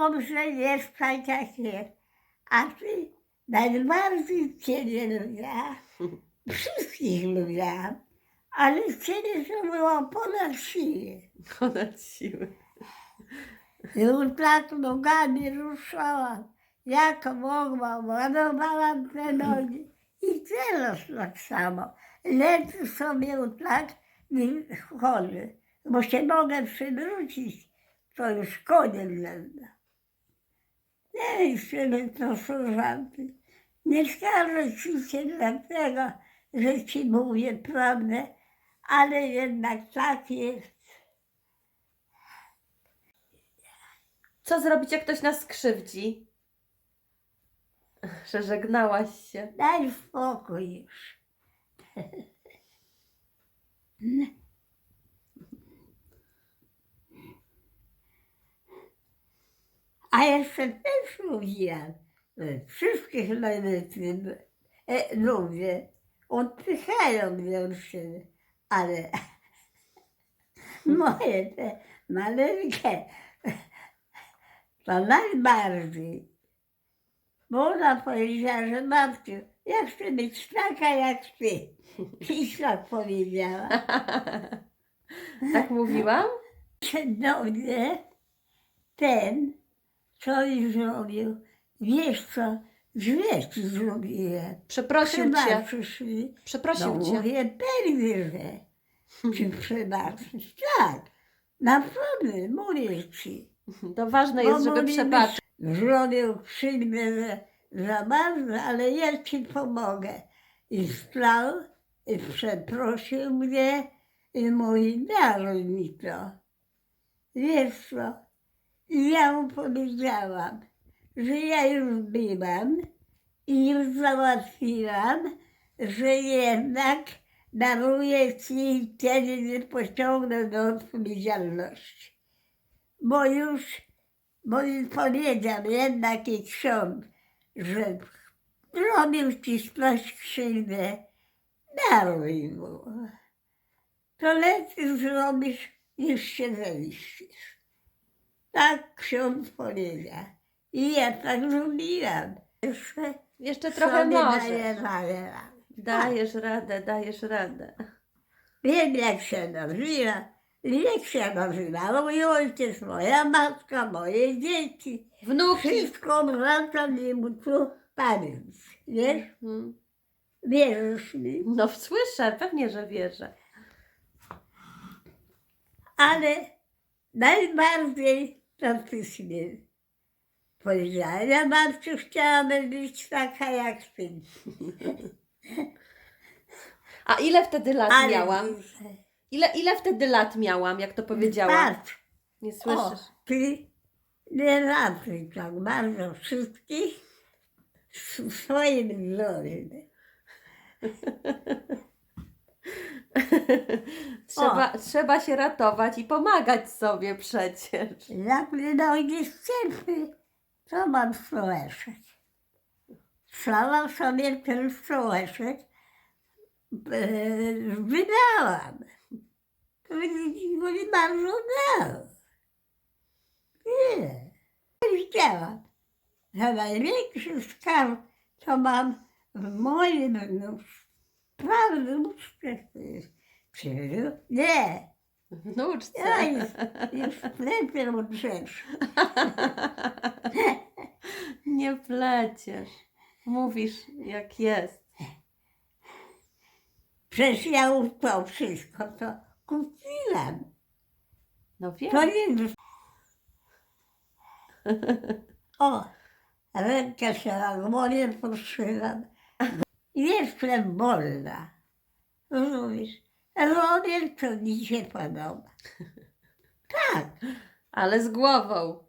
dobrze jest tak jak jest. A ty najbardziej ciebie lubię. Wszystkich lubiłam. Ale wtedy to było ponad siłę. Ponad siły. Już tak nogami ruszałam. Jak mogłam, ładowałam te nogi. I teraz tak samo. Lecę sobie tak i chodzę. Bo się mogę przywrócić. To już koniec będę. Nie chcemy to służanki. Nie skarżę ci się dlatego, że ci mówię prawdę, ale jednak tak jest. Co zrobić, jak ktoś nas skrzywdzi? Że żegnałaś się. Daj spokój już. A jeszcze też mówiłam, że wszystkich najlepiej e, lubię. Odpychają siebie, ale moje te maleńkie to najbardziej. Bo ona powiedziała, że matko, ja chcę być taka jak ty. I tak powiedziała. tak mówiłam? Mnie ten, co mi zrobił, wiesz co, źle ci zrobiłem. Przeprosił cię. Przebaczysz mi. Przeprosił no cię. mówię, pewnie, że ci przebaczysz. Tak, naprawdę, mówię ci. To ważne jest, żeby przebaczyć. Zrobił krzywdę za, bardzo, ale ja ci pomogę. I wstał i przeprosił mnie i mówi, daruj mi to. Wiesz co? I ja mu powiedziałam, że ja już byłam i już załatwiłam, że jednak daruję ci wtedy nie pociągnę do odpowiedzialności. Bo już bo mi powiedział jednak i ksiądz, że robił ci ktoś krzywdę, daruj mu. To lepiej zrobisz, niż się zemścisz. Tak ksiądz powiedział. I ja tak zrobiłam. Jeszcze Jeszcze trochę sobie daję radę. Dajesz radę, dajesz radę. Wiem, jak się nazywa. Jak się nazywa mój ojciec, moja matka, moje dzieci. Wnuki. Wszystko wraca mi mu tu pamięć. Wiesz? Mhm. Wierzysz mi? No słyszę, pewnie, że wierzę. Ale najbardziej mi powiedziała. Ja babciu chciałabym być taka jak ty. A ile wtedy lat Ale miałam? Ile, ile wtedy lat miałam, jak to powiedziałam? Patrz, Nie o, słyszysz? ty nie raczej tak bardzo wszystkich w swoim wzorem. Trzeba, trzeba się ratować i pomagać sobie przecież. Jak mnie nogi strzępy, to mam strołeczek. Wstałam sobie ten strołeczek, e, wydałam. To go nie bardzo dało. Nie. Widziałam, że największy skarb, co mam w moim nóż, prawym nóżce, Krzyżu? Nie, Wnuczce. ja już, już lepiej od rzeczy. Nie pleciesz. Mówisz jak jest. Przecież ja już to wszystko to kupiłam. No wiem. To nie... O, rękę się na głowie podszyłam. Jestem wolna. Rozumiesz? Robię, co mi się podoba. Tak, Ale z głową.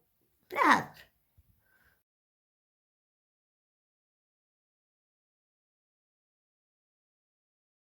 tak.